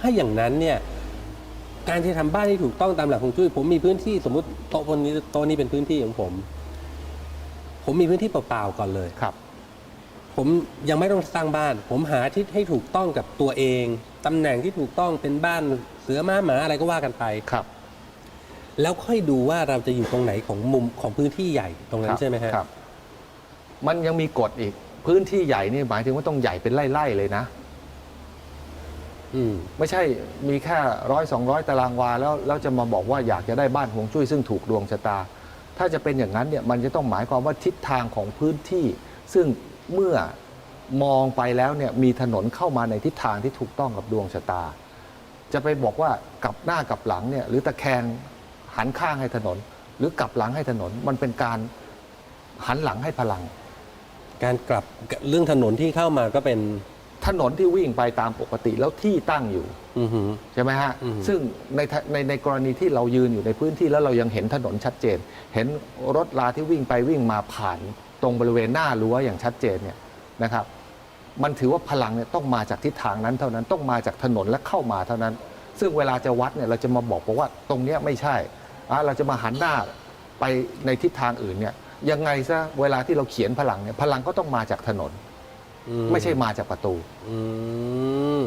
ถ้าอย่างนั้นเนี่ยการที่ทำบ้านที่ถูกต้องตามหลักของจุ้ยผมมีพื้นที่สมมติโต๊ะบนนี้โต๊ะนี้เป็นพื้นที่ของผม ผมมีพื้นที่เปล่าๆก่อนเลยครับ ผมยังไม่ต้องสร้างบ้าน ผมหาที่ให้ถูกต้องกับตัวเองตำแหน่งที่ถูกต้องเป็นบ้านเสือม้าหมาอะไรก็ว่ากันไปครับ แล้วค่อยดูว่าเราจะอยู่ตรงไหนของมุมของพื้นที่ใหญ่ตรงนั้นใช่ไหมฮะครับ มันยังมีกฎอีกพื้นที่ใหญ่นี่หมายถึงว่าต้องใหญ่เป็นไร่ๆเลยนะอืม ไม่ใช่มีแค่ร้อยสองร้อยตารางวาแล้วแล้วจะมาบอกว่าอยากจะได้บ้านหวงจุ้ยซึ่งถูกดวงชะตา ถ้าจะเป็นอย่างนั้นเนี่ยมันจะต้องหมายความว่าทิศทางของพื้นที่ ซึ่งเมื่อมองไปแล้วเนี่ยมีถนนเข้ามาในทิศทางที่ถูกต้องกับดวงชะตา จะไปบอกว่ากลับหน้ากลับหลังเนี่ยหรือตะแคงหันข้างให้ถนน หรือกลับหลังให้ถนนมันเป็นการหันหลังให้พลัง การกลับเรื่องถนนที่เข้ามาก็เป็น ถนนที่วิ่งไปตามปกติแล้วที่ตั้งอยู่อือหือใช่ไหมฮะอืมซึ่งในทะในในกรณีที่เรายืนอยู่ในพื้นที่แล้วเรายังเห็นถนนชัดเจน เห็นรถลาที่วิ่งไปวิ่งมาผ่านตรงบริเวณหน้ารั้วอย่างชัดเจนเนี่ยนะครับ มันถือว่าพลังเนี่ยต้องมาจากทิศทางนั้นเท่านั้นต้องมาจากถนนและเข้ามาเท่านั้น ซึ่งเวลาจะวัดเนี่ยเราจะมาบอกบอกว่าตรงเนี้ยไม่ใช่อะเราจะมาหันหน้าไปในทิศทางอื่นเนี่ยยังไงซะเวลาที่เราเขียนพลังเนี่ยพลังก็ต้องมาจากถนนอื ไม่ใช่มาจากประตูอืม